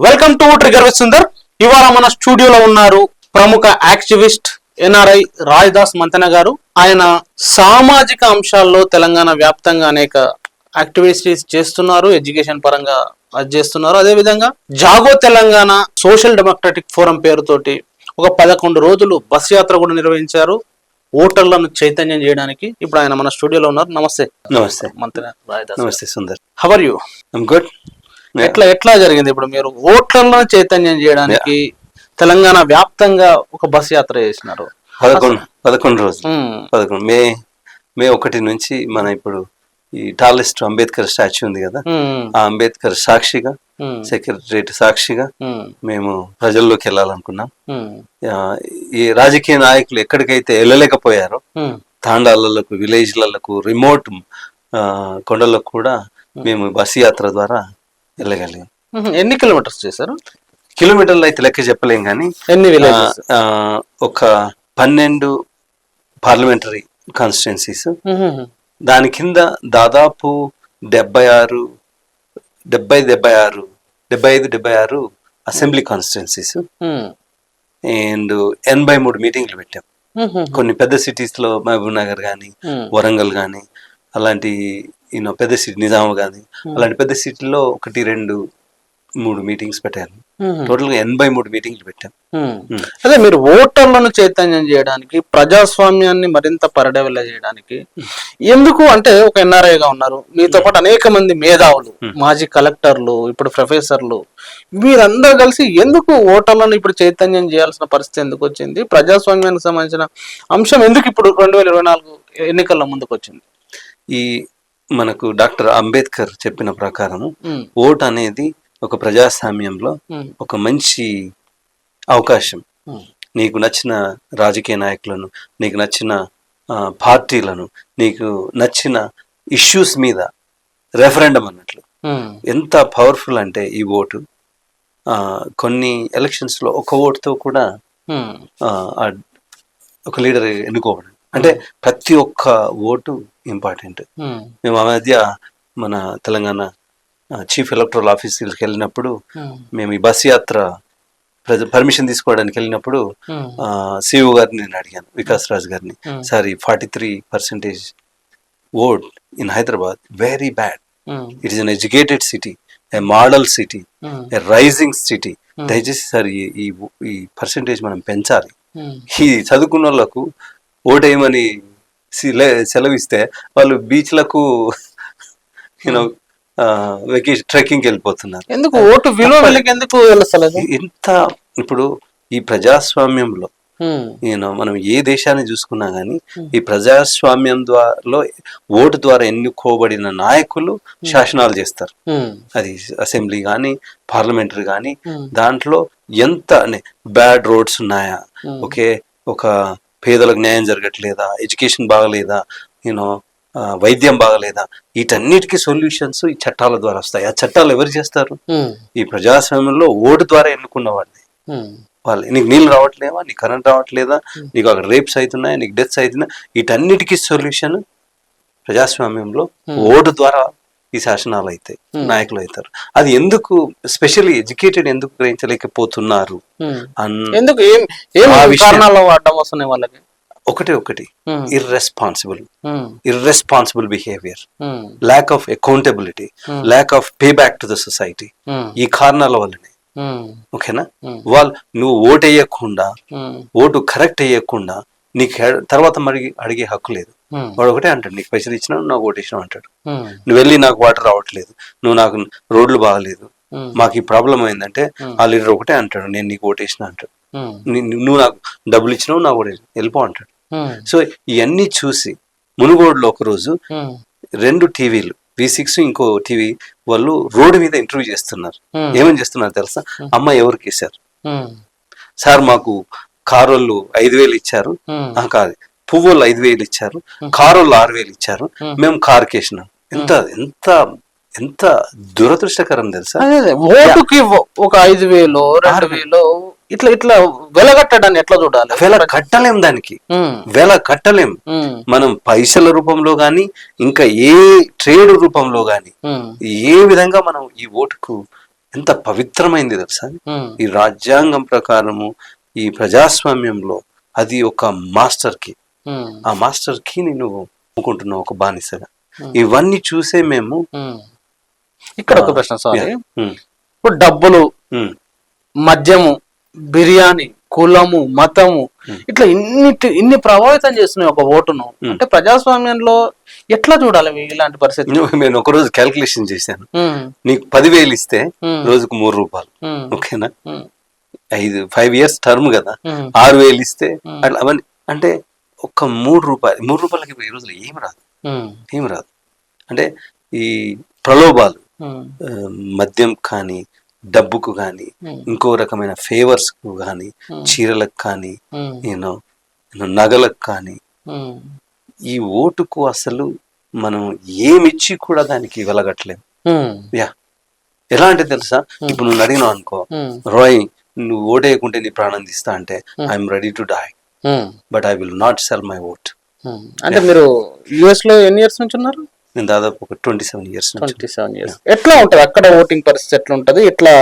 Welcome to trigger with Sundar ఇవాళ మన స్టూడియోలో ఉన్నారు ప్రముఖ యాక్టివిస్ట్ ఎన్ఆర్ఐ రాజదాస్ మంతన గారు. ఆయన సామాజిక అంశాల్లో తెలంగాణ వ్యాప్తంగా అనేక యాక్టివిటీస్ చేస్తున్నారు ఎడ్యుకేషన్ పరంగా అది చేస్తున్నారు. అదే విధంగా Jago Telangana social democratic forum పేరుతోటి ఒక పదకొండు రోజులు బస్ యాత్ర కూడా నిర్వహించారు ఓటర్లను చైతన్యం చేయడానికి. ఇప్పుడు ఆయన మన స్టూడియోలో ఉన్నారు. నమస్తే. నమస్తే. మంత్రి నమస్తే Sundar. How are you I'm good ఎట్లా ఎట్లా జరిగింది? ఇప్పుడు మీరు ఓట్లను చైతన్యం చేయడానికి తెలంగాణ వ్యాప్తంగా ఒక బస్ యాత్ర చేసినారు. పదకొండు పదకొండు రోజులు. ఉమ్, పదకొండు. మే మే ఒకటి నుంచి మన ఇప్పుడు ఈ టాలెస్ట్ అంబేద్కర్ స్టాచ్యూ ఉంది కదా? ఉమ్, ఆ అంబేద్కర్ సాక్షిగా ఉమ్, సెక్రటరేట్ సాక్షిగా మేము ప్రజల్లోకి వెళ్ళాలనుకున్నాం. ఈ రాజకీయ నాయకులు ఎక్కడికైతే వెళ్ళలేకపోయారో తాండాలకు విలేజ్లకు రిమోట్ కొండలకు కూడా మేము బస్ యాత్ర ద్వారా వెళ్ళగలిగాం ఉమ్. ఎన్ని కిలోమీటర్స్ చేశారు? కిలోమీటర్లు అయితే లెక్క చెప్పలేం కానీ ఎన్ని ఒక పన్నెండు పార్లమెంటరీ కాన్స్టిట్యున్సీస్ దాని కింద దాదాపు డెబ్బై ఆరు డెబ్బై డెబ్బై ఆరు డెబ్బై ఐదు డెబ్బై ఆరు అసెంబ్లీ కాన్స్టిట్యున్సీస్ అండ్ ఎనభై మూడు మీటింగ్లు పెట్టాం. కొన్ని పెద్ద cities లో మహబూబ్ నగర్ కానీ వరంగల్ కానీ అలాంటి యూనో పెద్ద సిటీ నిజాం కానీ అలాంటి పెద్ద సిటీలో ఒకటి రెండు మూడు మీటింగ్స్ పెట్టాను. టోటల్గా ఎనభై మూడు మీటింగ్లు పెట్టాం ఉమ్. అదే మీరు ఓటర్లను చైతన్యం చేయడానికి ప్రజాస్వామ్యాన్ని మరింత పరిడవిల్ల చేయడానికి ఎందుకు అంటే ఒక NRI గా ఉన్నారు. మీతో పాటు అనేక మంది మేధావులు మాజీ కలెక్టర్లు ఇప్పుడు ప్రొఫెసర్లు వీరందరూ కలిసి ఎందుకు ఓటర్లను ఇప్పుడు చైతన్యం చేయాల్సిన పరిస్థితి ఎందుకు వచ్చింది? ప్రజాస్వామ్యానికి సంబంధించిన అంశం ఎందుకు ఇప్పుడు రెండు వేల ఇరవై నాలుగు ఎన్నికల్లో ముందుకు వచ్చింది? ఈ మనకు డాక్టర్ అంబేద్కర్ చెప్పిన ప్రకారము ఓట్ అనేది ఒక ప్రజాస్వామ్యంలో ఒక మంచి అవకాశం. నీకు నచ్చిన రాజకీయ నాయకులను నీకు నచ్చిన పార్టీలను నీకు నచ్చిన ఇష్యూస్ మీద రెఫరెండం అన్నట్లు. ఎంత పవర్ఫుల్ అంటే ఈ ఓటు. కొన్ని ఎలక్షన్స్లో ఒక ఓటుతో కూడా ఒక లీడర్ ఎన్నుకోవడం. అంటే ప్రతి ఒక్క ఓటు ఇంపార్టెంట్. మేము ఆ మధ్య మన తెలంగాణ చీఫ్ ఎలక్టరల్ ఆఫీస్కి వెళ్ళినప్పుడు మేము ఈ బస్ యాత్ర పర్మిషన్ తీసుకోవడానికి వెళ్ళినప్పుడు సిఇఓ గారిని నేను అడిగాను వికాస్ రాజ్ గారిని. సార్ ఈ forty three percentage vote in Hyderabad very bad. It is uneducated city a model city a rising city. దయచేసి సార్ ఈ ఈ పర్సెంటేజ్ మనం పెంచాలి. ఈ చదువుకున్న వాళ్ళకు ఓటేయమని సిలే- సెలవిస్తే వాళ్ళు బీచ్లకు యూనో వెకేషన్ ట్రెక్కింగ్కి వెళ్ళిపోతున్నారు. ఎందుకు? ఓటు విలువ ఎందుకు ఇంత ఇప్పుడు ఈ ప్రజాస్వామ్యంలో నేను మనం ఏ దేశాన్ని చూసుకున్నా కానీ ఈ ప్రజాస్వామ్యం ద్వారా ఓటు ద్వారా ఎన్నుకోబడిన నాయకులు శాసనాలు చేస్తారు. అది అసెంబ్లీ కానీ పార్లమెంటరీ కానీ దాంట్లో ఎంత బ్యాడ్ రోడ్స్ ఉన్నాయా? ఓకే ఒక పేదలకు న్యాయం జరగట్లేదా? ఎడ్యుకేషన్ బాగలేదా? యూనో వైద్యం బాగలేదా? వీటన్నిటికీ సొల్యూషన్స్ ఈ చట్టాల ద్వారా వస్తాయి. ఆ చట్టాలు ఎవరు చేస్తారు? ఈ ప్రజాస్వామ్యంలో ఓటు ద్వారా ఎన్నుకున్న ఉమ్, వాళ్ళు నీకు నీళ్ళు రావట్లేవా? నీకు కరెంట్ రావట్లేదా? నీకు అక్కడ రేప్స్ అవుతున్నాయి? నీకు డెత్స్ అవుతున్నాయి? వీటన్నిటికీ సొల్యూషన్ ప్రజాస్వామ్యంలో ఓటు ద్వారా ఈ శాసనాలు అవుతాయి నాయకులు అవుతారు అది ఎందుకు స్పెషల్లీ ఎడ్యుకేటెడ్ ఎందుకు గ్రహించలేకపోతున్నారు. అన్ ఎందుకు? వస్తున్నాయి వాళ్ళకి? ఒకటే ఒకటి. Irresponsible irresponsible behaviour lack of accountability lack of pay back to the society ఈ కారణాల వల్లనే. ఉమ్, ఓకేనా? Hmm. వాళ్ళు నువ్వు ఓటు వేయకుండా ఓటు కరెక్ట్ వేయకుండా నీకు తర్వాత మరి అడిగే హక్కు లేదు. వాడు ఒకటే అంటాడు నీకు పైసలు ఇచ్చినావు నాకు ఓటు ఇచ్చినావు అంటాడు నువ్వు వెళ్ళి నాకు వాటర్ రావట్లేదు నువ్వు నాకు రోడ్లు బాగలేదు మాకు ఈ ప్రాబ్లం అయిందంటే ఆ లీడర్ ఒకటే అంటాడు నేను నీకు ఓటు వేసిన అంటాడు నువ్వు నాకు డబ్బులు ఇచ్చినావు నాకు ఓటు వేసినావు. వెళ్ళిపో అంటాడు. సో ఇవన్నీ చూసి మునుగోడులో ఒకరోజు రెండు టీవీలు వి సిక్స్ ఇంకో టీవీ వాళ్ళు రోడ్డు మీద ఇంటర్వ్యూ చేస్తున్నారు. ఏమని చేస్తున్నారు తెలుసా? అమ్మ ఎవరికి ఇచ్చారు ఉమ్, సార్ మాకు కారోళ్ళు ఐదు వేలు ఇచ్చారు. ఉమ్, పువ్వులు ఐదు వేలు ఇచ్చారు కారోళ్ళు ఆరు వేలు ఇచ్చారు మేము. కార్ కేసినాం. ఎంత ఎంత ఎంత దురదృష్టకరం తెలుసా? ఓటుకి ఒక ఐదు వేలు రెండు వేలు. ఇట్లా ఇట్లా వెలగట్టడాన్ని ఎట్లా చూడాలి? వేల కట్టలేం దానికి. వేల కట్టలేం. మనం పైసల రూపంలో గాని ఇంకా ఏ ట్రేడ్ రూపంలో గాని ఏ విధంగా మనం ఈ ఓటుకు ఎంత పవిత్రమైంది తెలుసా? ఈ రాజ్యాంగం ప్రకారము ఈ ప్రజాస్వామ్యంలో అది ఒక మాస్టర్కి ఆ మాస్టర్కి నువ్వు అమ్ముకుంటున్నావు ఒక బానిసగా. ఇవన్నీ చూసే మేము. ఇక్కడ ఒక ప్రశ్న సారీ. ఇప్పుడు డబ్బులు మద్యము బిర్యానీ కులము మతము. ఇట్లా ఇన్ని ఇన్ని ప్రభావితం చేస్తున్నాయి ఒక ఓటును. అంటే ప్రజాస్వామ్యంలో ఎట్లా చూడాలి ఇలాంటి పరిస్థితి నేను ఒకరోజు క్యాల్కులేషన్ చేశాను. నీకు పదివేలు ఇస్తే రోజుకు మూడు రూపాయలు. ఓకేనా? ఐదు ఫైవ్ ఇయర్స్ టర్మ్ కదా. ఆరు వేలు ఇస్తే. అట్లా అవన్నీ. అంటే ఒక్క మూడు రూపాయలు మూడు రూపాయలకి ఈ రోజులు ఏం రాదు. ఉమ్, ఏం రాదు. అంటే ఈ ప్రలోభాలు మద్యం కానీ డబ్బుకు కానీ ఇంకో రకమైన ఫేవర్స్కు కానీ. చీరలకు కానీ యూనో నగలకు కానీ ఈ ఓటుకు అసలు మనం ఏమిచ్చి కూడా దానికి వెలగట్లేము యా. ఎలా అంటే తెలుసా? ఇప్పుడు నువ్వు అడిగినావు అనుకో. రోయ్ నువ్వు ఓటేయకుంటే నీ ప్రాణం తీస్తా అంటే. I'm ready to die. But I will not sell my vote. అంటే మీరు యుఎస్లో ఎన్ని ఇయర్స్ నుంచి ఉన్నారు? నేను దాదాపు ఒక twenty seven years twenty seven years ఎట్లా ఉంటది? అక్కడ ఓటింగ్ పరిస్థితి ఎట్లా ఉంటది? ఇట్లా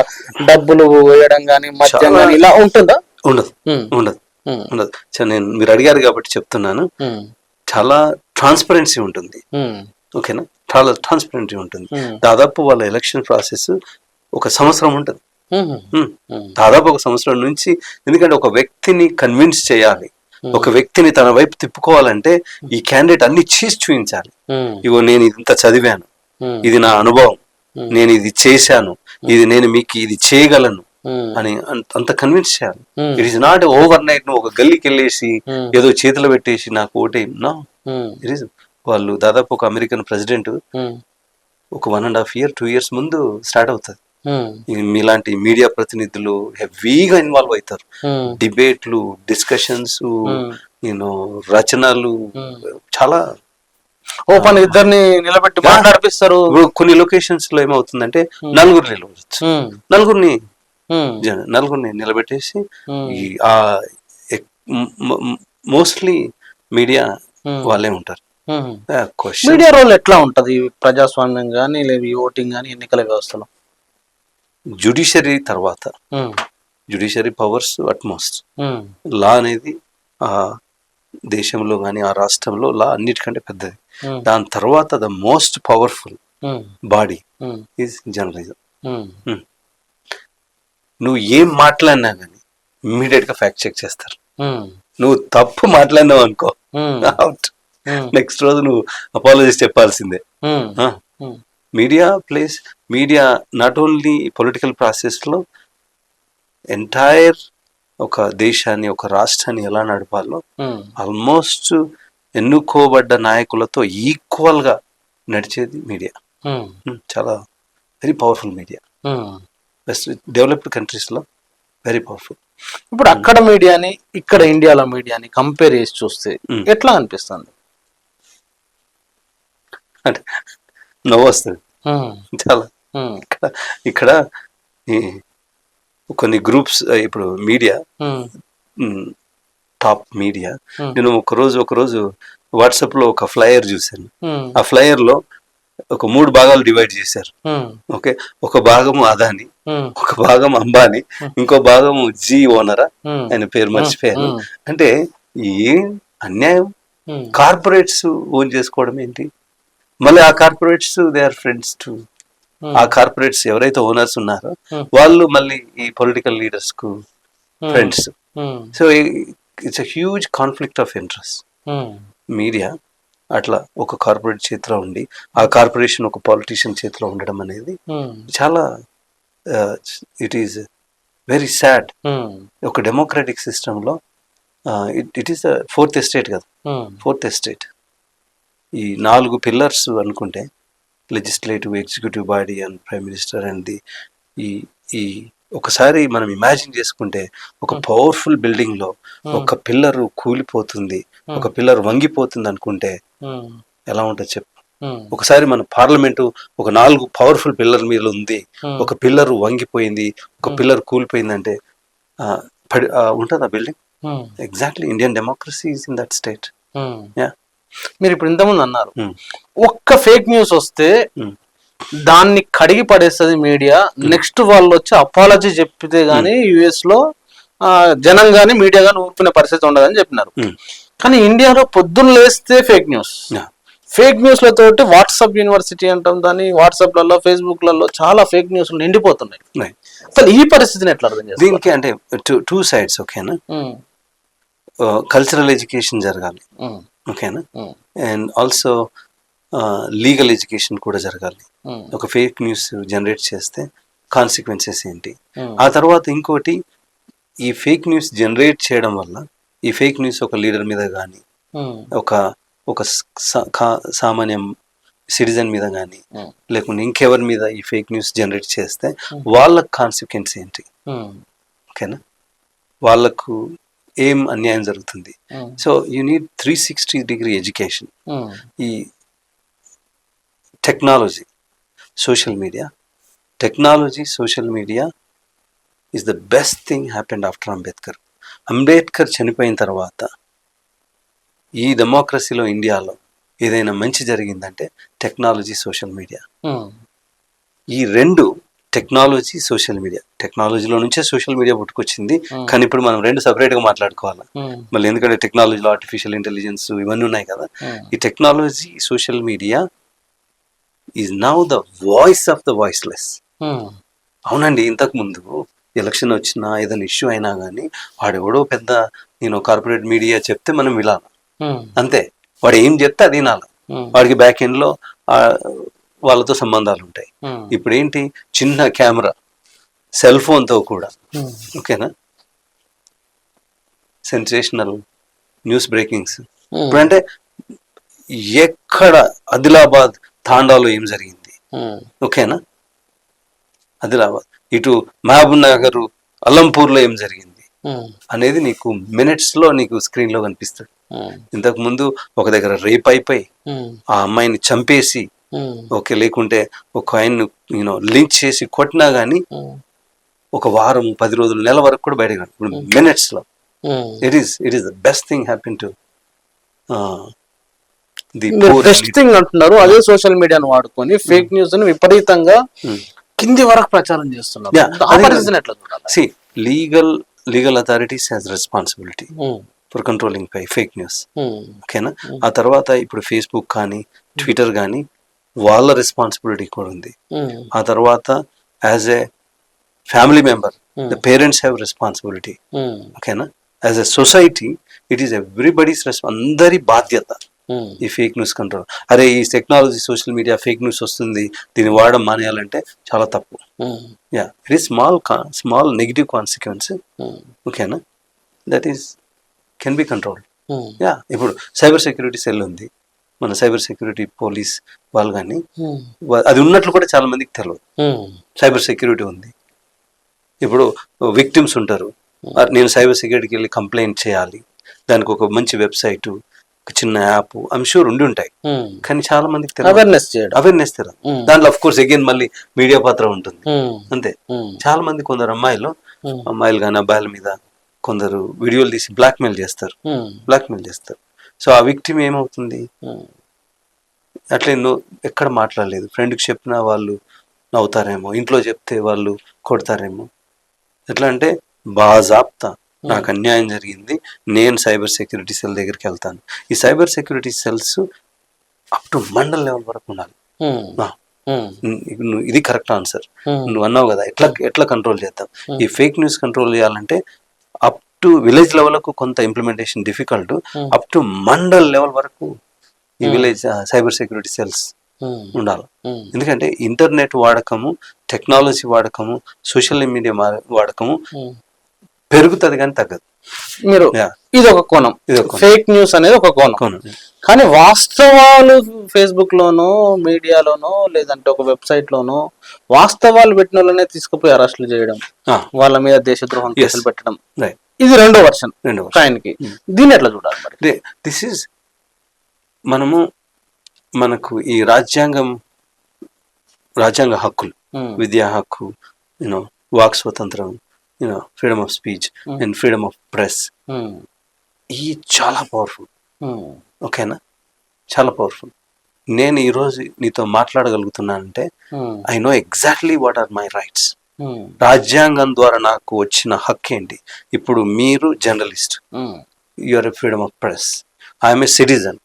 డబ్బులు వేయడం గానీ మద్యం గానీ ఇలా ఉంటుందా? ఉండదు. ఉమ్, ఉండదు. ఉమ్, ఉండదు. సో నేను మీరు అడిగారు కాబట్టి చెప్తున్నాను. ఉమ్, చాలా ట్రాన్స్పరెన్సీ ఉంటుంది. ఓకేనా చాలా ట్రాన్స్పరెన్సీ ఉంటుంది. దాదాపు వాళ్ళ ఎలక్షన్ ప్రాసెస్ ఒక సంవత్సరం ఉంటుంది. దాదాపు ఒక సంవత్సరం నుంచి ఎందుకంటే ఒక వ్యక్తిని కన్విన్స్ చేయాలి. ఒక వ్యక్తిని తన వైపు తిప్పుకోవాలంటే ఈ క్యాండిడేట్ అన్ని చేసి చూపించాలి. ఇగో నేను ఇంత చదివాను. ఇది నా అనుభవం. నేను ఇది చేశాను. ఇది నేను మీకు ఇది చేయగలను అని అంత- కన్విన్స్ చేయాలి. It is not overnight నువ్వు ఒక గల్లీకి వెళ్ళేసి. ఏదో చేతిలో పెట్టేసి నాకు ఓటే నా ఇట్ ఈస్ వాళ్ళు దాదాపు ఒక అమెరికన్ ప్రెసిడెంట్ ఒక one and half year two years ముందు స్టార్ట్ అవుతుంది మీలాంటి మీడియా ప్రతినిధులు హెవీగా ఇన్వాల్వ్ అవుతారు. డిబేట్లు డిస్కషన్స్. నేను రచనలు. చాలా ఓపెన్ ఇద్దరిని నిలబెట్టి ఇప్పుడు కొన్ని లొకేషన్స్లో ఏమవుతుందంటే నలుగురు ఉమ్, నలుగురిని నలుగురిని నిలబెట్టేసి ఆ. మోస్ట్లీ మీడియా వాళ్ళే ఉంటారు. మీడియా రోల్ ఎట్లా ఉంటది? ప్రజాస్వామ్యం కానీ లేదు ఓటింగ్ కానీ ఎన్నికల వ్యవస్థలో? జుడిషియరీ తర్వాత జుడిషియరీ పవర్స్ అట్మోస్ట్ లా అనేది ఆ దేశంలో కానీ ఆ రాష్ట్రంలో లా అన్నిటికంటే పెద్దది. దాని తర్వాత the most powerful body is journalism. నువ్వు ఏం మాట్లాడినా కానీ ఇమ్మీడియట్గా ఫ్యాక్ట్ చెక్ చేస్తారు. నువ్వు తప్పు మాట్లాడినావు అనుకో. అవుట్ నెక్స్ట్ రోజు నువ్వు అపాలజీస్ చెప్పాల్సిందే. Media plays media not only political ప్రాసెస్లో ఎంటైర్ ఒక దేశాన్ని ఒక రాష్ట్రాన్ని ఎలా నడపాలో ఆల్మోస్ట్ ఎన్నుకోబడ్డ నాయకులతో ఈక్వల్గా నడిచేది మీడియా ఉమ్, చాలా very powerful media. West developed కంట్రీస్లో వెరీ పవర్ఫుల్ ఇప్పుడు అక్కడ మీడియాని ఇక్కడ ఇండియాలో మీడియాని కంపేర్ చేసి చూస్తే. ఎట్లా అనిపిస్తుంది? అంటే నవ్వు వస్తుంది. చాలా. ఇక్కడ ఇక్కడ కొన్ని గ్రూప్స్ ఇప్పుడు మీడియా టాప్ మీడియా Hmm. నేను ఒక రోజు ఒక రోజు వాట్సాప్లో ఒక ఫ్లైయర్ చూశాను. ఉమ్, ఆ ఫ్లైయర్లో ఒక మూడు భాగాలు డివైడ్ చేశారు. Um, okay? ఒక భాగము అదాని ఒక భాగం అంబానీ ఇంకో భాగము జీ ఓనరా ఆయన పేరు మర్చిపోయాను. Hmm. అంటే ఏం అన్యాయం కార్పొరేట్స్ ఓన్ చేసుకోవడం ఏంటి? మళ్ళీ ఆ corporates they are friends to ah. Corporates ఎవరైతే ఓనర్స్ ఉన్నారో. వాళ్ళు మళ్ళీ ఈ political లీడర్స్కు friends so it's huge conflict of interest media అట్లా ఒక కార్పొరేట్ చేతిలో ఉండి ఆ కార్పొరేషన్ ఒక పాలిటీషియన్ చేతిలో ఉండడం అనేది చాలా ఇట్ ఈస్ వెరీ సాడ్ ఒక డెమోక్రటిక్ సిస్టంలో it it is fourth estate కదా. ఫోర్త్ ఎస్టేట్ ఈ నాలుగు పిల్లర్స్ అనుకుంటే legislative executive body and prime minister and the ఈ ఈ ఒకసారి మనం ఇమాజిన్ చేసుకుంటే ఒక పవర్ఫుల్ బిల్డింగ్లో ఒక పిల్లర్ కూలిపోతుంది ఒక పిల్లర్ వంగిపోతుంది అనుకుంటే ఎలా ఉంటుంది చెప్పు? ఒకసారి మన పార్లమెంటు ఒక నాలుగు పవర్ఫుల్ పిల్లర్ మీద ఉంది Hmm. ఒక పిల్లర్ వంగిపోయింది ఒక పిల్లర్ కూలిపోయిందంటే ఆ, పడి ఆ, ఉంటుందా building exactly Indian democracy is in that state. Yeah మీరు ఇప్పుడు ఇంతకుముందు అన్నారు. ఒక్క ఫేక్ న్యూస్ వస్తే. దాన్ని కడిగి పడేస్తుంది మీడియా. నెక్స్ట్ వాళ్ళు వచ్చి అపాలజీ చెప్పితే గానీ యుఎస్లో జనం గానీ మీడియా గానీ ఊరుకునే పరిస్థితి ఉండదని చెప్పినారు. కానీ ఇండియాలో పొద్దున్న లేస్తే ఫేక్ న్యూస్. ఫేక్ న్యూస్లతోటి వాట్సాప్ యూనివర్సిటీ అంటాం దాన్ని వాట్సాప్లలో ఫేస్బుక్లలో చాలా ఫేక్ న్యూస్లు నిండిపోతున్నాయి. అసలు ఈ పరిస్థితిని ఎట్లా అర్థం దీనికి అంటే టూ టూ సైడ్స్ ఓకేనా? కల్చరల్ ఎడ్యుకేషన్ జరగాలి. ఓకేనా? అండ్ ఆల్సో లీగల్ ఎడ్యుకేషన్ కూడా జరగాలి. ఒక ఫేక్ న్యూస్ జనరేట్ చేస్తే కాన్సిక్వెన్సెస్ ఏంటి? ఆ తర్వాత ఇంకోటి ఈ ఫేక్ న్యూస్ జనరేట్ చేయడం వల్ల ఈ ఫేక్ న్యూస్ ఒక లీడర్ మీద కానీ ఒక ఒక సామాన్యం సిటిజన్ మీద కానీ లేకుంటే ఇంకెవరి మీద ఈ ఫేక్ న్యూస్ జనరేట్ చేస్తే వాళ్ళ కాన్సిక్వెన్స్ ఏంటి? ఓకేనా? వాళ్ళకు ఏం అన్యాయం జరుగుతుంది. So you need three sixty degree education ఈ technology social media technology social media is the best thing happened after Ambedkar Ambedkar చనిపోయిన తర్వాత ఈ డెమోక్రసీలో ఇండియాలో ఏదైనా మంచి జరిగిందంటే టెక్నాలజీ సోషల్ మీడియా ఈ రెండు టెక్నాలజీ సోషల్ మీడియా. టెక్నాలజీలో నుంచే సోషల్ మీడియా పుట్టుకొచ్చింది. కానీ ఇప్పుడు మనం రెండు separate గా మాట్లాడుకోవాలి మళ్ళీ ఎందుకంటే టెక్నాలజీలో ఆర్టిఫిషియల్ ఇంటెలిజెన్స్ ఇవన్నీ ఉన్నాయి కదా. ఈ technology social media is now the voice of the voiceless అవునండి ఇంతకు ముందు ఎలక్షన్ వచ్చినా ఏదైనా ఇష్యూ అయినా కానీ వాడెవడో పెద్ద నేను కార్పొరేట్ మీడియా చెప్తే మనం వినాలి? అంతే. వాడు ఏం చెప్తే అది వినాలి? వాడికి బ్యాక్ ఎండ్లో వాళ్ళతో సంబంధాలు ఉంటాయి. ఇప్పుడు ఏంటి చిన్న కెమెరా. సెల్ ఫోన్తో కూడా ఓకేనా? Sensational news breakings. ఇప్పుడంటే ఎక్కడ ఆదిలాబాద్ తాండాలో ఏం జరిగింది? ఓకేనా? ఆదిలాబాద్. ఇటు మహబూబ్ నగర్ అల్లంపూర్లో ఏం జరిగింది? అనేది నీకు మినిట్స్లో నీకు స్క్రీన్లో కనిపిస్తుంది. ఇంతకు ముందు ఒక దగ్గర రేప్ అయిపోయి ఆ అమ్మాయిని చంపేసి ఓకే లేకుంటే ఒక ఆయన యూనో లింక్ చేసి కొట్టినా గానీ ఒక వారం పది రోజులు నెల వరకు కూడా బయటకు రాదు. ఇప్పుడు మినిట్స్లో. It is it is the best thing happen to the best thing అంటున్నారు. అదే సోషల్ మీడియాను వాడుకొని ఫేక్ న్యూస్ని విపరీతంగా కింది వరకు ప్రచారం చేస్తున్నారు. See legal legal authorities has responsibility for controlling pi fake news ఓకేనా ఆ తర్వాత ఇప్పుడు ఫేస్బుక్ కానీ ట్విట్టర్ కానీ వాళ్ళ రెస్పాన్సిబిలిటీ కూడా ఉంది. ఆ తర్వాత as a family member the parents have responsibility ఓకేనా as a society it is everybody's రెస్పాన్ అందరి బాధ్యత. ఈ ఫేక్ న్యూస్ కంట్రోల్ అరే ఈ technology social media fake news వస్తుంది దీన్ని వాడడం మానేయాలంటే చాలా తప్పు. Yeah it is small small negative consequence ఓకేనా that is can be control yeah ఇప్పుడు సైబర్ సెక్యూరిటీ సెల్ ఉంది. మన సైబర్ సెక్యూరిటీ పోలీస్ వాళ్ళు కానీ అది ఉన్నట్లు కూడా చాలా మందికి తెలియదు సైబర్ సెక్యూరిటీ ఉంది. ఇప్పుడు విక్టిమ్స్ ఉంటారు. నేను సైబర్ సెక్యూరిటీకి వెళ్ళి కంప్లైంట్ చేయాలి. దానికి ఒక మంచి వెబ్సైట్ ఒక చిన్న యాప్ ఐమ్ షూర్ ఉండి ఉంటాయి. కానీ చాలా మందికి తెలియదు అవేర్నెస్ చేయడం. అవేర్నెస్ తెలియదు దాంట్లో అఫ్ కోర్స్ అగైన్ మళ్ళీ మీడియా పాత్ర ఉంటుంది. అంతే. చాలా మంది కొందరు అమ్మాయిలు అమ్మాయిలు కానీ అబ్బాయిల మీద కొందరు వీడియోలు తీసి బ్లాక్మెయిల్ చేస్తారు. బ్లాక్మెయిల్ చేస్తారు. సో ఆ విక్టిమ్ ఏమవుతుంది? అట్లే నువ్వు ఎక్కడ మాట్లాడలేదు. ఫ్రెండ్కి చెప్పినా వాళ్ళు నవ్వుతారేమో ఇంట్లో చెప్తే వాళ్ళు కొడతారేమో. ఎట్లా అంటే బాజాప్తా నాకు అన్యాయం జరిగింది నేను సైబర్ సెక్యూరిటీ సెల్ దగ్గరికి వెళ్తాను. ఈ cyber security cells up to mandal level వరకు ఉండాలి. నువ్వు- నువ్వు ఇది కరెక్ట్ ఆన్సర్. నువ్వు అన్నావు కదా ఎట్లా ఎట్లా కంట్రోల్ చేద్దాం? ఈ ఫేక్ న్యూస్ కంట్రోల్ చేయాలంటే అప్ టు విలేజ్ లెవెల్ కొంత implementation difficult up to mandal level వరకు ఈ విలేజ్ సైబర్ సెక్యూరిటీ సెల్స్ ఉండాలి. ఎందుకంటే ఇంటర్నెట్ వాడకము టెక్నాలజీ వాడకము సోషల్ మీడియా వాడకము పెరుగుతుంది కానీ తగ్గదు. మీరు. ఇది ఒక కోణం. ఇది ఒక కోణం. ఫేక్ న్యూస్ అనేది ఒక కోణం. కానీ వాస్తవాలు ఫేస్బుక్ లోనో మీడియాలోనో లేదంటే ఒక వెబ్సైట్ లోనో వాస్తవాలు పెట్టిన వాళ్ళనే తీసుకుపోయి అరెస్టులు చేయడం. వాళ్ళ మీద దేశద్రోహం కేసులు పెట్టడం. ఇది రెండో వర్షన్ రెండవ కాయిన్కి దీన్ని ఎట్లా చూడాలి మరి? దిస్ ఈజ్ మనము మనకు ఈ రాజ్యాంగం రాజ్యాంగ హక్కులు Hmm. విద్యా హక్కు యూనో వాక్ స్వతంత్రం you know freedom of speech and freedom of press Hmm. ఈ చాలా పవర్ఫుల్ Hmm. ఓకేనా చాలా పవర్ఫుల్ నేను ఈరోజు నీతో మాట్లాడగలుగుతున్నానంటే I know exactly what are my rights రాజ్యాంగం ద్వారా నాకు వచ్చిన హక్కు ఏంటి ఇప్పుడు మీరు journalist. You are a freedom of press I'm a citizen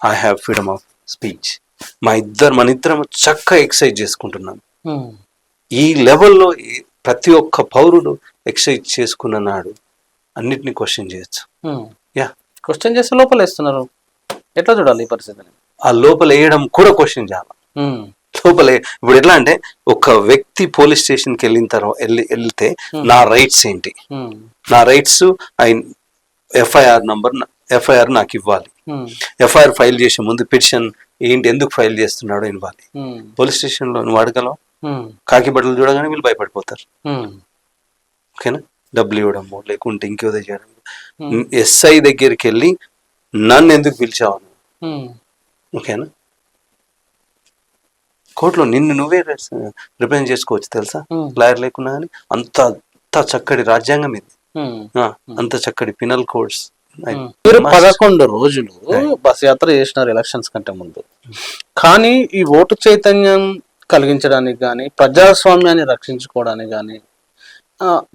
I have freedom of speech మా ఇద్దరు మన ఇద్దరం చక్కగా ఎక్సైజ్ చేసుకుంటున్నాం. ఉమ్, ఈ లెవెల్లో ప్రతి ఒక్క పౌరుడు ఎక్సైజ్ చేసుకున్న నాడు అన్నిటిని క్వశ్చన్ చేయొచ్చు. యా క్వశ్చన్ చేస్తే లోపల వేస్తున్నారు ఎట్లా చూడాలి ఈ పరిస్థితిని? ఆ లోపల వేయడం కూడా క్వశ్చన్ చేయాలి. లోపల. ఇప్పుడు ఎట్లా అంటే ఒక వ్యక్తి పోలీస్ స్టేషన్కి వెళ్ళిన తర్వాత వెళ్ళి వెళ్తే నా రైట్స్ ఏంటి? నా rights I FIR number FIR నాకు ఇవ్వాలి. ఎఫ్ఐఆర్ ఫైల్ చేసే ముందు పిటిషన్ ఏంటి ఎందుకు ఫైల్ చేస్తున్నాడో ఇవ్వాలి. పోలీస్ స్టేషన్లో నువ్వు అడగలవు? కాకి బట్టలు చూడగానే వీళ్ళు భయపడిపోతారు. ఓకేనా? డబ్బులు ఇవ్వడము లేకుంటే ఇంకేదో చేయడం. ఎస్ఐ దగ్గరికి వెళ్ళి నన్ను ఎందుకు పిలిచావు? ఓకేనా? కోర్టులో నిన్ను నువ్వే రిప్రజెంట్ చేసుకోవచ్చు తెలుసా. లాయర్ లేకున్నా కానీ అంత అంత చక్కటి రాజ్యాంగం ఇది. అంత చక్కటి పినల్ కోడ్స్ మీరు పదకొండు రోజులు బస్ యాత్ర చేసినారు ఎలక్షన్స్ కంటే ముందు. కానీ ఈ ఓటు చైతన్యం కలిగించడానికి కానీ ప్రజాస్వామ్యాన్ని రక్షించుకోవడానికి కానీ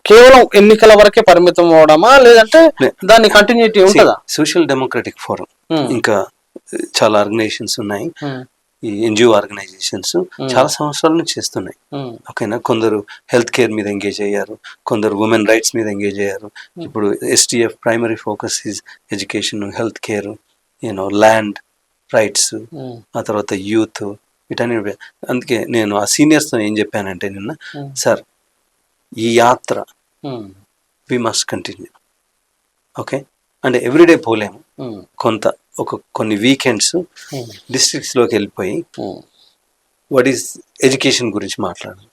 కేవలం ఎన్నికల వరకే పరిమితం అవడమా? లేదంటే దాని కంటిన్యూటీ ఉంటుందా? Social democratic forum. ఇంకా చాలా ఆర్గనైజేషన్స్ ఉన్నాయి. ఈ ఎన్జిఓ ఆర్గనైజేషన్స్ చాలా సంవత్సరాల నుంచి చేస్తున్నాయి. ఓకేనా? కొందరు హెల్త్ కేర్ మీద ఎంగేజ్ అయ్యారు కొందరు ఉమెన్ రైట్స్ మీద ఎంగేజ్ అయ్యారు. ఇప్పుడు STF primary focus is education health care you know land rights ఆ తర్వాత యూత్ వీటన్ని అందుకే నేను ఆ సీనియర్స్తో ఏం చెప్పానంటే నిన్న. సార్ ఈ యాత్ర వి మస్ట్ కంటిన్యూ ఓకే? అంటే ఎవ్రీడే పోలేము. కొంత ఒక కొన్ని వీకెండ్స్ డిస్ట్రిక్ట్స్లోకి వెళ్ళిపోయి వాట్ ఈస్ ఎడ్యుకేషన్ గురించి మాట్లాడాలి.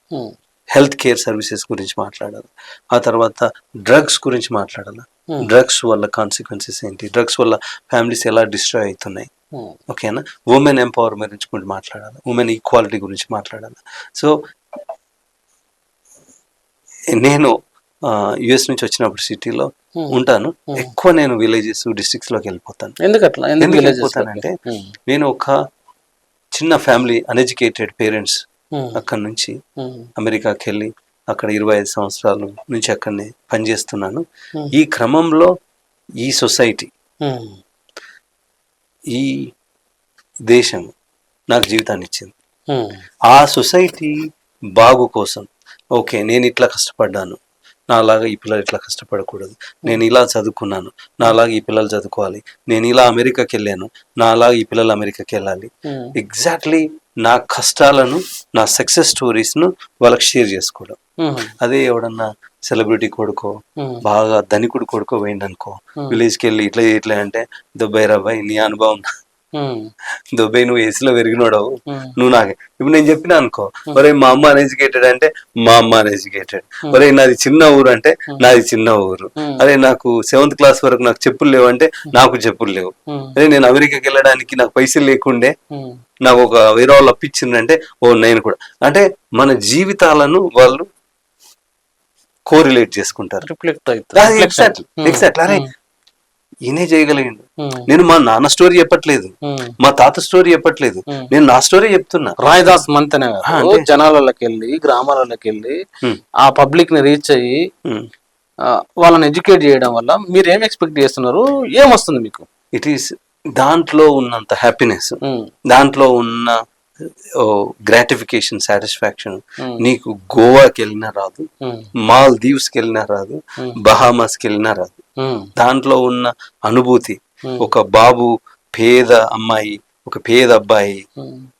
హెల్త్ కేర్ సర్వీసెస్ గురించి మాట్లాడాలి. ఆ తర్వాత డ్రగ్స్ గురించి మాట్లాడాలి. డ్రగ్స్ వల్ల కాన్సిక్వెన్సెస్ ఏంటి? డ్రగ్స్ వల్ల ఫ్యామిలీస్ ఎలా డిస్ట్రాయ్ అవుతున్నాయి? ఓకేనా ఉమెన్ ఎంపవర్మెంట్ గురించి మాట్లాడాలి. ఉమెన్ ఈక్వాలిటీ గురించి మాట్లాడాలి. సో నేను యుఎస్ నుంచి వచ్చినప్పుడు సిటీలో. ఉంటాను. ఎక్కువ నేను విలేజెస్ డిస్ట్రిక్ట్స్లోకి వెళ్ళిపోతాను. ఎందుకు అట్లా ఎందుకు వెళ్ళిపోతానంటే నేను ఒక చిన్న ఫ్యామిలీ అన్ఎడ్యుకేటెడ్ పేరెంట్స్ అక్కడి నుంచి అమెరికాకి వెళ్ళి అక్కడ ఇరవై ఐదు సంవత్సరాల నుంచి అక్కడనే పనిచేస్తున్నాను. ఈ క్రమంలో ఈ సొసైటీ ఈ దేశం నాకు జీవితాన్ని ఇచ్చింది. ఆ సొసైటీ బాగు కోసం ఓకే నేను ఇట్లా కష్టపడ్డాను. నాలాగా ఈ పిల్లలు ఇట్లా కష్టపడకూడదు. నేను ఇలా చదువుకున్నాను. నాలాగా ఈ పిల్లలు చదువుకోవాలి. నేను ఇలా అమెరికాకి వెళ్ళాను. నాలాగా ఈ పిల్లలు అమెరికాకి వెళ్ళాలి. ఎగ్జాక్ట్లీ నా కష్టాలను నా సక్సెస్ స్టోరీస్ను వాళ్ళకి షేర్ చేసుకోవడం. అదే ఎవడన్నా సెలబ్రిటీ కొడుకో బాగా ధనికుడు కొడుకో పోయింది అనుకో. విలేజ్కి వెళ్ళి ఇట్లా ఇట్లా అంటే దుబాయ్ రాబాయ్ నీ అనుభవం దుబాయ్ నువ్వు ఏసీలో పెరిగినోడవు. నువ్వు నాకు. ఇప్పుడు నేను చెప్పిన అనుకో ఒరే మా అమ్మ అన్ఎడ్యుకేటెడ్ అంటే మా అమ్మ అన్ఎడ్యుకేటెడ్. ఒరే నాది చిన్న ఊరు అంటే నాది చిన్న ఊరు. అరే నాకు సెవెంత్ క్లాస్ వరకు నాకు చెప్పులు లేవు అంటే నాకు చెప్పులు లేవు. అరే నేను అమెరికాకి వెళ్ళడానికి నాకు పైసలు లేకుండే నాకు ఒక వేరే వాళ్ళు అప్పించిందంటే ఓ నేను కూడా. అంటే మన జీవితాలను వాళ్ళు కోరిలేట్ చేసుకుంటారు. రిఫ్లెక్ట్ అవుతుంది ఎగ్జాక్ట్ ఎగ్జాక్ట్ అరే ఈయనే చేయగలిగిండు. నేను మా నాన్న స్టోరీ చెప్పట్లేదు. మా తాత స్టోరీ చెప్పట్లేదు. నేను నా స్టోరీ చెప్తున్నా. రాయదాస్ మంతెన జనాలలోకి వెళ్ళి గ్రామాలలోకి వెళ్ళి. ఆ పబ్లిక్ని రీచ్ అయ్యి వాళ్ళని ఎడ్యుకేట్ చేయడం వల్ల మీరు ఏం ఎక్స్పెక్ట్ చేస్తున్నారు? ఏమొస్తుంది మీకు? ఇట్ ఈస్ దాంట్లో ఉన్నంత హ్యాపీనెస్. దాంట్లో ఉన్న గ్రాటిఫికేషన్ సాటిస్ఫాక్షన్ Hmm. నీకు గోవాకి వెళ్ళినా రాదు ఉమ్, మాల్దీవ్స్కి వెళ్ళినా రాదు Hmm. బహామాస్కి వెళ్ళినా రాదు దాంట్లో ఉన్న అనుభూతి Hmm. ఒక బాబు పేద అమ్మాయి ఒక పేద అబ్బాయి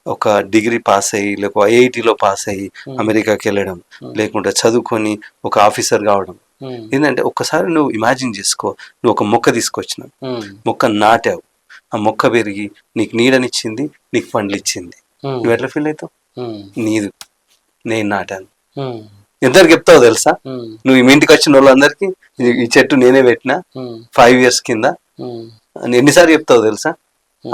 ఒక డిగ్రీ పాస్ అయ్యి లేక ఐఐటిలో పాస్ అయ్యి అమెరికాకి వెళ్ళడం లేకుంటే చదువుకొని ఒక ఆఫీసర్ కావడం. ఏంటంటే ఒక్కసారి నువ్వు ఇమాజిన్ చేసుకో నువ్వు ఒక మొక్క తీసుకొచ్చినావు. మొక్క నాటావు. ఆ మొక్క పెరిగి నీకు నీడనిచ్చింది నీకు పండ్లు ఇచ్చింది నువ్వు ఎట్లా ఫీల్ అవుతావు? నీదు. నేను నాటాను. ఎందరికి చెప్తావు తెలుసా? నువ్వు ఇంటికి వచ్చిన వాళ్ళందరికీ ఈ- చెట్టు నేనే పెట్టినా ఫైవ్ ఇయర్స్ కింద. ఎన్నిసార్లు చెప్తావు తెలుసా?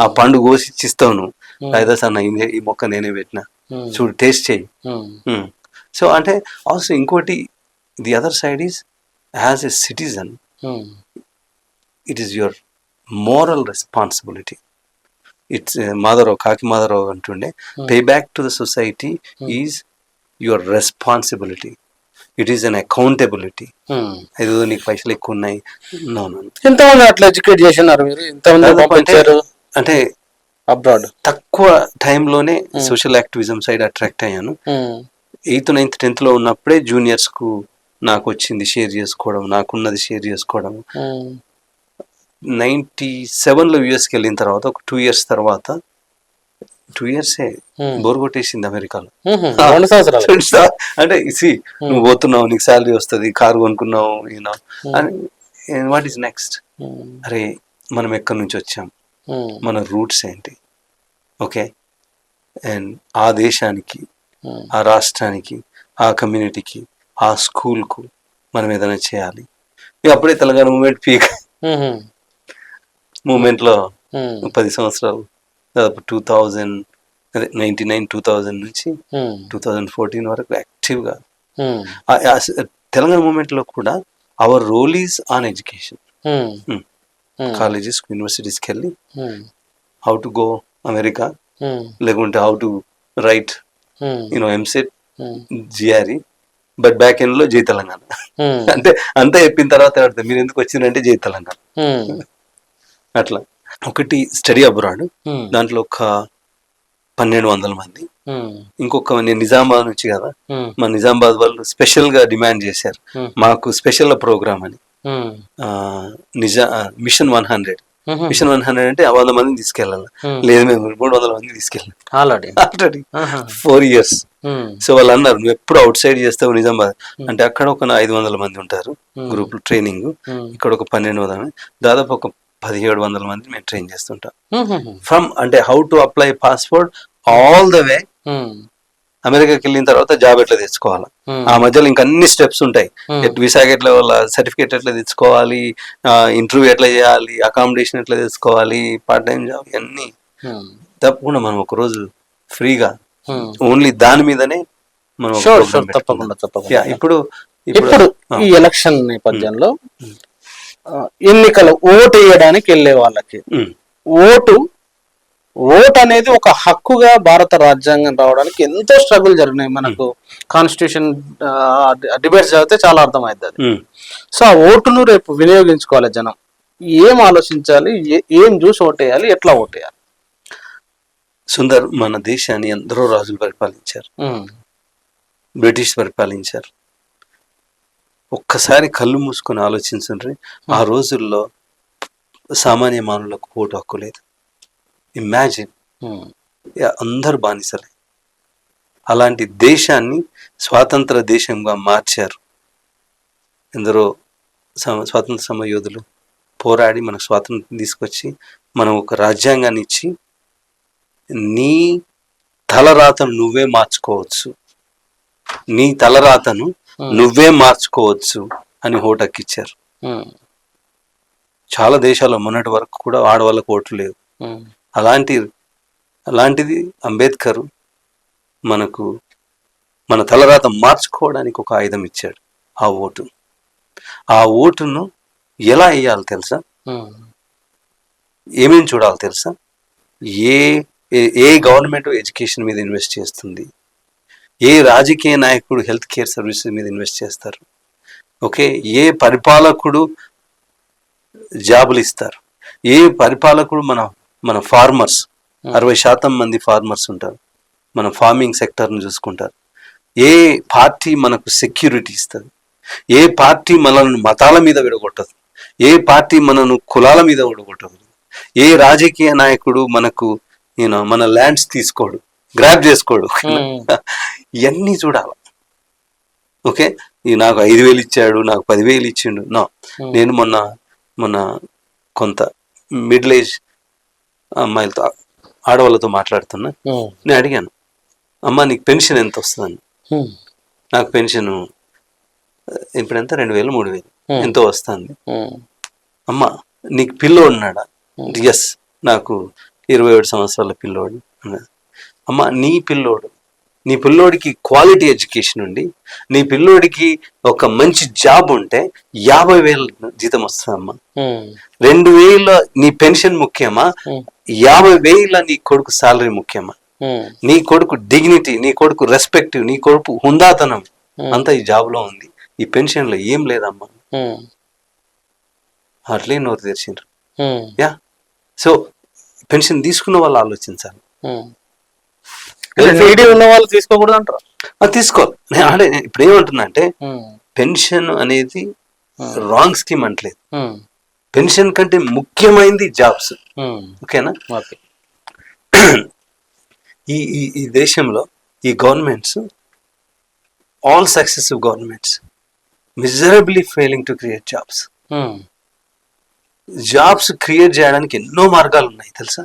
ఆ పండు కోసి ఇచ్చిస్తావు నువ్వు. అయితే అన్న ఇదే- ఈ మొక్క నేనే పెట్టినా. చూడు టేస్ట్ చేయి. సో అంటే ఆల్సో ఇంకోటి the other side is as a citizen it is your moral responsibility it's Madhavrao Kaki Madhavrao అంటుండే pay back to the society is your responsibility it is an accountability ఏదో నీకు పైసలు ఎక్కువ ఉన్నాయి ఎంతమంది అట్లా ఎడ్యుకేట్ చేసినారు మీరు? ఎంతమంది అంటే అబ్రాడ్ తక్కువ టైంలోనే సోషల్ యాక్టివిజం సైడ్ అట్రాక్ట్ అయ్యాను. ఎయిత్ నైన్త్ టెన్త్లో ఉన్నప్పుడే జూనియర్స్కు నాకు వచ్చింది షేర్ చేసుకోవడం నాకున్నది షేర్ చేసుకోవడం. నైన్టీ సెవెన్లో యుఎస్కి వెళ్ళిన తర్వాత ఒక టూ ఇయర్స్ తర్వాత టూ ఇయర్సే బోర్ కొట్టేసింది అమెరికాలో? అంటే సి నువ్వు పోతున్నావు నీకు శాలరీ వస్తుంది car కొనుక్కున్నావు you know what is next అరే మనం ఎక్కడి నుంచి వచ్చాం? మన రూట్స్ ఏంటి? ఓకే? అండ్ ఆ దేశానికి ఆ రాష్ట్రానికి ఆ కమ్యూనిటీకి ఆ స్కూల్కు మనం ఏదైనా చేయాలి. అప్పుడే తెలంగాణ మూమెంట్ పీక్. మూమెంట్లో పది సంవత్సరాలు దాదాపు టూ థౌజండ్ అదే నైంటీ నైన్ టూ థౌజండ్ నుంచి టూ థౌజండ్ ఫోర్టీన్ వరకు ఆ స- తెలంగాణ మూమెంట్లో కూడా our role is on education colleges యూనివర్సిటీస్కి వెళ్ళి హౌ టు గో అమెరికా లేకుంటే how to write you know EAMCET GRE but back ఎండ్లో జై తెలంగాణ. అంటే అంతా చెప్పిన తర్వాత మీరు ఎందుకు వచ్చిందంటే జై తెలంగాణ. అట్లా. ఒకటి స్టడీ అబ్రాడ్ దాంట్లో ఒక పన్నెండు వందల మంది. ఇంకొక నేను నిజామాబాద్ నుంచి కదా మా నిజామాబాద్ వాళ్ళు స్పెషల్గా డిమాండ్ చేశారు. మాకు స్పెషల్ ప్రోగ్రామ్ అని. నిజా mission one hundred. Mission one hundred అంటే వంద మందిని తీసుకెళ్ళాలి. లేదు మేము మూడు వందల మంది తీసుకెళ్ళాం already. Already. Four years. So వాళ్ళు అన్నారు నువ్వు ఎప్పుడు అవుట్ సైడ్ చేస్తావు నిజామాబాద్? అంటే అక్కడ ఒక ఐదు వందల మంది ఉంటారు గ్రూప్ ట్రైనింగ్. ఇక్కడ ఒక పన్నెండు వందల దాదాపు ఒక పదిహేడు వందల మంది మేము ట్రైన్ చేస్తుంటాం. ఫ్రమ్ అంటే how to apply passport all the way అమెరికాకి వెళ్ళిన తర్వాత జాబ్ ఎట్లా తెచ్చుకోవాలి? ఆ మధ్యలో ఇంకా అన్ని స్టెప్స్ ఉంటాయి. విశాఖ ఎట్లా వాళ్ళ సర్టిఫికేట్ ఎట్లా తెచ్చుకోవాలి ఇంటర్వ్యూ ఎట్లా చేయాలి అకామిడేషన్ ఎట్లా తెచ్చుకోవాలి పార్ట్ టైం జాబ్ ఇవన్నీ తప్పకుండా మనం ఒక రోజు ఫ్రీగా ఓన్లీ దాని మీదనే మనం. తప్పకుండా తప్పకుండా. ఇప్పుడు ఇప్పుడు ఈ ఎలక్షన్ నేపథ్యంలో ఎన్నికలు ఓటు వేయడానికి వెళ్ళే వాళ్ళకి. ఓటు ఓట్ అనేది ఒక హక్కుగా భారత రాజ్యాంగం రావడానికి ఎంతో స్ట్రగుల్ జరిగినాయి మనకు. కాన్స్టిట్యూషన్ డిబేట్స్ చదివితే చాలా ఉమ్. సో ఆ ఓటును రేపు వినియోగించుకోవాలి జనం. ఏం ఆలోచించాలి? ఏ- ఏం చూసి ఓటేయాలి? ఎట్లా ఓటేయాలి? సుందర్ మన దేశాన్ని ఎందరో రాజులు పరిపాలించారు. బ్రిటిష్ పరిపాలించారు. ఒక్కసారి కళ్ళు మూసుకొని ఆలోచించండి. ఆ. రోజుల్లో సామాన్య మానవులకు ఓటు హక్కు లేదు. ఇమాజిన్ అందరు బానిసలే. అలాంటి దేశాన్ని స్వాతంత్ర దేశంగా మార్చారు. ఎందరో స్వాతంత్ర సమయోధులు పోరాడి మనకు స్వాతంత్రం తీసుకొచ్చి మనం ఒక రాజ్యాంగాన్ని ఇచ్చి నీ తలరాతను నువ్వే మార్చుకోవచ్చు. నీ తలరాతను నువ్వే మార్చుకోవచ్చు అని హోటక్కిచ్చారు. చాలా దేశాల్లో మొన్నటి వరకు కూడా ఆడవాళ్ళకు ఓట్లు లేవు. అలాంటి అలాంటిది అంబేద్కర్ మనకు మన తలరాత మార్చుకోవడానికి ఒక ఆయుధం ఇచ్చాడు ఆ ఓటు. ఆ ఓటును ఎలా వేయాలి తెలుసా? ఏమేమి చూడాలి తెలుసా? ఏ- ఏ గవర్నమెంట్ ఎడ్యుకేషన్ మీద ఇన్వెస్ట్ చేస్తుంది? ఏ రాజకీయ నాయకుడు హెల్త్ కేర్ సర్వీసెస్ మీద ఇన్వెస్ట్ చేస్తారు? ఓకే? ఏ పరిపాలకుడు జాబులు ఇస్తారు? ఏ పరిపాలకుడు మన మన ఫార్మర్స్ అరవై శాతం మంది ఫార్మర్స్ ఉంటారు. మన ఫార్మింగ్ సెక్టర్ని చూసుకుంటారు. ఏ పార్టీ మనకు సెక్యూరిటీ ఇస్తుంది? ఏ పార్టీ మనల్ని మతాల మీద విడగొట్టదు? ఏ పార్టీ మనను కులాల మీద విడగొట్టదు? ఏ రాజకీయ నాయకుడు మనకు యూనో మన ల్యాండ్స్ తీసుకోడు? గ్రాప్ చేసుకోడు. ఇవన్నీ చూడాలి. ఓకే? నాకు ఐదు వేలు ఇచ్చాడు నాకు పదివేలు ఇచ్చిండు. నో. నేను మొన్న మొన్న కొంత మిడిల్ ఏజ్ అమ్మాయిలతో ఆడవాళ్ళతో మాట్లాడుతున్నా. నేను అడిగాను అమ్మ నీకు పెన్షన్ ఎంత వస్తుందని నాకు పెన్షన్ ఇప్పుడు ఎంత రెండు వేలు మూడు వేలు. ఎంతో వస్తుంది. అమ్మ నీకు పిల్లోడు ఉన్నాడా? ఎస్ నాకు ఇరవై ఏడు సంవత్సరాల పిల్లోడు అన్నది అమ్మ నీ పిల్లోడు. నీ పిల్లోడికి క్వాలిటీ ఎడ్యుకేషన్ ఉండి నీ పిల్లోడికి ఒక మంచి జాబ్ ఉంటే యాభై వేల జీతం వస్తుందమ్మా రెండు వేల నీ పెన్షన్ ముఖ్యమా? యాభై వేల నీ కొడుకు సాలరీ ముఖ్యమా? నీ కొడుకు డిగ్నిటీ నీ కొడుకు రెస్పెక్ట్ నీ కొడుకు హుందాతనం. అంతా ఈ జాబ్లో ఉంది. ఈ పెన్షన్లో ఏం లేదమ్మా. అట్లే నోరు తెరిచిండ్రు. యా. సో పెన్షన్ తీసుకున్న వాళ్ళు ఆలోచించాలి. ఉన్న వాళ్ళు తీసుకోకూడదు అంటారు అది తీసుకో. నేను అంటే నేను ఇప్పుడు ఏమంటున్నా అంటే పెన్షన్ అనేది రాంగ్ స్కీమ్ అంటలేదు. పెన్షన్ కంటే ముఖ్యమైనది జాబ్స్ ఓకేనా? ఓకే. ఈ ఈ దేశంలో ఈ governments all successive governments miserably failing to create jobs jobs create చేయడానికి ఎన్నో మార్గాలు ఉన్నాయి తెలుసా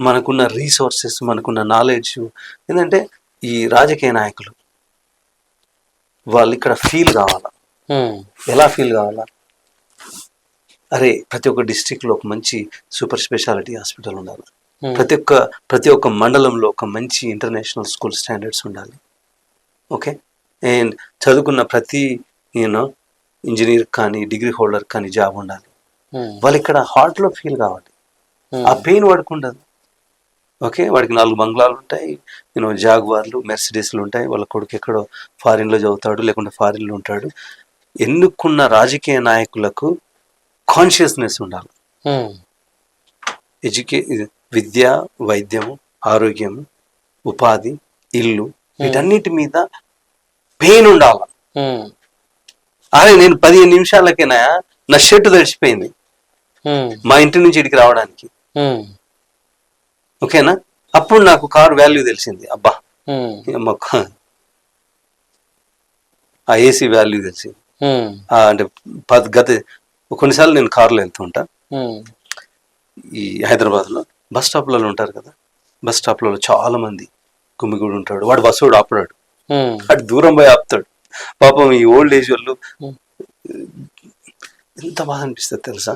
మనకున్న రీసోర్సెస్ మనకున్న నాలెడ్జ్ ఏంటంటే ఈ రాజకీయ నాయకులు. వాళ్ళు ఇక్కడ ఫీల్ కావాలా? ఎలా ఫీల్ కావాలా? అరే ప్రతి ఒక్క district లో ఒక మంచి సూపర్ స్పెషాలిటీ హాస్పిటల్ ఉండాలి. ప్రతి ఒక్క ప్రతి ఒక్క మండలంలో ఒక మంచి ఇంటర్నేషనల్ స్కూల్ స్టాండర్డ్స్ ఉండాలి. ఓకే అండ్ చదువుకున్న ప్రతి యూనో ఇంజనీర్ కానీ డిగ్రీ హోల్డర్ కానీ జాబ్ ఉండాలి. వాళ్ళు ఇక్కడ heart లో ఫీల్ కావాలి. ఆ పెయిన్ వాడికి ఉండదు. ఓకే? వాడికి నాలుగు బంగ్లాలు ఉంటాయి నేను జాగ్వార్లు మెర్సిడీస్లు ఉంటాయి వాళ్ళ కొడుకు ఎక్కడో ఫారిన్లో చదువుతాడు లేకుంటే ఫారిన్లో ఉంటాడు. ఎన్నుకున్న రాజకీయ నాయకులకు కాన్షియస్నెస్ ఉండాలి. ఎడ్యుకే విద్య వైద్యము ఆరోగ్యము ఉపాధి ఇల్లు వీటన్నిటి మీద పెయిన్ ఉండాలి. అరే నేను పదిహేను నిమిషాలకేనా? నా షర్ట్ తడిచిపోయింది మా ఇంటి నుంచి ఇడికి రావడానికి. ఓకేనా? అప్పుడు నాకు కారు వాల్యూ తెలిసింది. అబ్బా. ఆ ఏసీ వాల్యూ తెలిసింది. అంటే పద్ గత కొన్నిసార్లు నేను కారులో వెళ్తుంటా ఈ హైదరాబాద్లో బస్ స్టాప్లలో ఉంటారు కదా? బస్ స్టాప్లలో చాలా మంది గుమిగూడు ఉంటాడు. వాడు బస్సుడు ఆపడాడు. వాడు దూరం పోయి ఆపుతాడు. పాపం ఈ ఓల్డ్ ఏజ్ వాళ్ళు ఎంత బాధ అనిపిస్తుంది తెలుసా?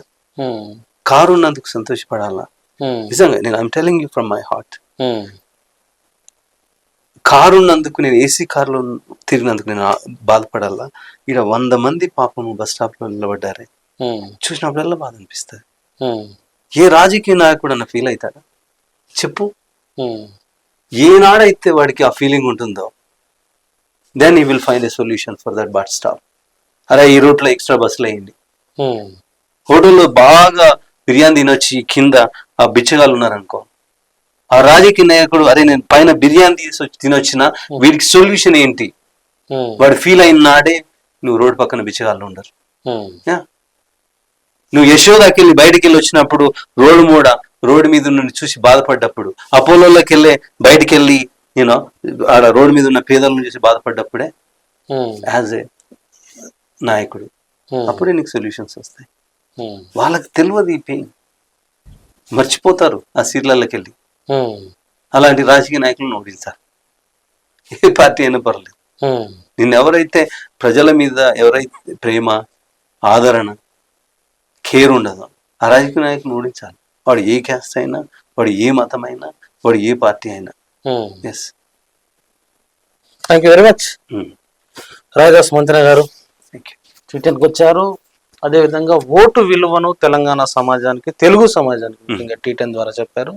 కారు ఉన్నందుకు సంతోషపడాలా? నిజంగా నేను I'm telling you from my heart car ఉన్నందుకు నేను ఏసీ కారులో తిరిగినందుకు నేను బాధపడాలా? ఇక్కడ వంద మంది పాపం బస్ స్టాప్లో నిలబడ్డారే చూసినప్పుడల్లా బాధ అనిపిస్తుంది. ఏ రాజకీయ నాయకుడు అన్న ఫీల్ అవుతాడా చెప్పు ఏనాడైతే వాడికి ఆ ఫీలింగ్ ఉంటుందో then we will find a solution for that bus stop అరే ఈ రూట్లో ఎక్స్ట్రా బస్సులు వేయండి హోటల్లో బాగా బిర్యానీ తినొచ్చి కింద ఆ బిచ్చగాళ్ళు ఉన్నారనుకో ఆ రాజకీయ నాయకుడు అరే నేను పైన బిర్యానీ తీసి తినొచ్చిన వీడికి సొల్యూషన్ ఏంటి? వాడు ఫీల్ అయిన నాడే నువ్వు రోడ్డు పక్కన బిచ్చగాళ్ళు ఉండరు. నువ్వు యశోదాకి వెళ్ళి బయటికి వెళ్ళి వచ్చినప్పుడు రోడ్డు మూడ రోడ్డు మీద నుండి చూసి బాధపడ్డప్పుడు అపోలోలోకి వెళ్ళే బయటికి వెళ్ళి యూనో ఆడ రోడ్డు మీద ఉన్న పేదలను చూసి బాధపడ్డప్పుడే యాజ్ ఏ నాయకుడు అప్పుడే నీకు సొల్యూషన్స్ వస్తాయి. వాళ్ళకి తెలియదు ఈ పెయిన్. మర్చిపోతారు ఆ సీట్లలోకి వెళ్ళి అలాంటి రాజకీయ నాయకులను ఓడించాలి ఏ పార్టీ అయినా పర్లేదు నిన్ను ఎవరైతే ప్రజల మీద ఎవరైతే ప్రేమ ఆదరణ కేర్ ఉండదో ఆ రాజకీయ నాయకులను ఓడించాలి. వాడు ఏ క్యాస్ట్ అయినా వాడు ఏ మతం అయినా వాడు ఏ పార్టీ అయినా. Yes thank you very much Rajadas మంత్రి గారు వచ్చారు. అదేవిధంగా ఓటు విలువను తెలంగాణ సమాజానికి తెలుగు సమాజానికి ముఖ్యంగా టీటెన్ ద్వారా చెప్పారు.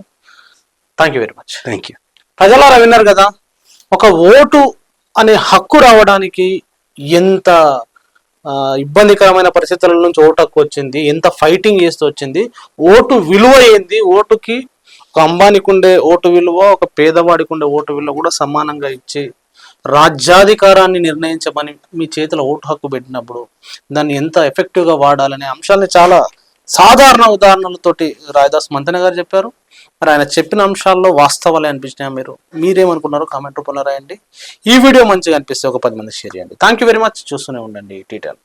Thank you very much thank you ప్రజలారా విన్నారు కదా ఒక ఓటు అనే హక్కు రావడానికి ఎంత ఇబ్బందికరమైన పరిస్థితుల నుంచి ఓటు హక్కు వచ్చింది ఎంత ఫైటింగ్ చేస్తూ వచ్చింది ఓటు విలువ ఏంది ఓటుకి ఒక అంబానికి ఉండే ఓటు విలువ ఒక పేదవాడికి ఉండే ఓటు విలువ కూడా సమానంగా ఇచ్చి రాజ్యాధికారాన్ని నిర్ణయించమని మీ చేతిలో ఓటు హక్కు పెట్టినప్పుడు దాన్ని ఎంత ఎఫెక్టివ్గా వాడాలనే అంశాన్ని చాలా సాధారణ ఉదాహరణలతోటి రాయదాస్ మంతన గారు చెప్పారు. మరి ఆయన చెప్పిన అంశాల్లో వాస్తవాలే అనిపించినాయా మీరు? మీరేమనుకున్నారో కామెంట్ రూపంలో రాయండి. ఈ వీడియో మంచిగా అనిపిస్తే ఒక పది మంది షేర్ చేయండి. థ్యాంక్ యూ వెరీ మచ్ చూస్తూనే ఉండండి. టీటెల్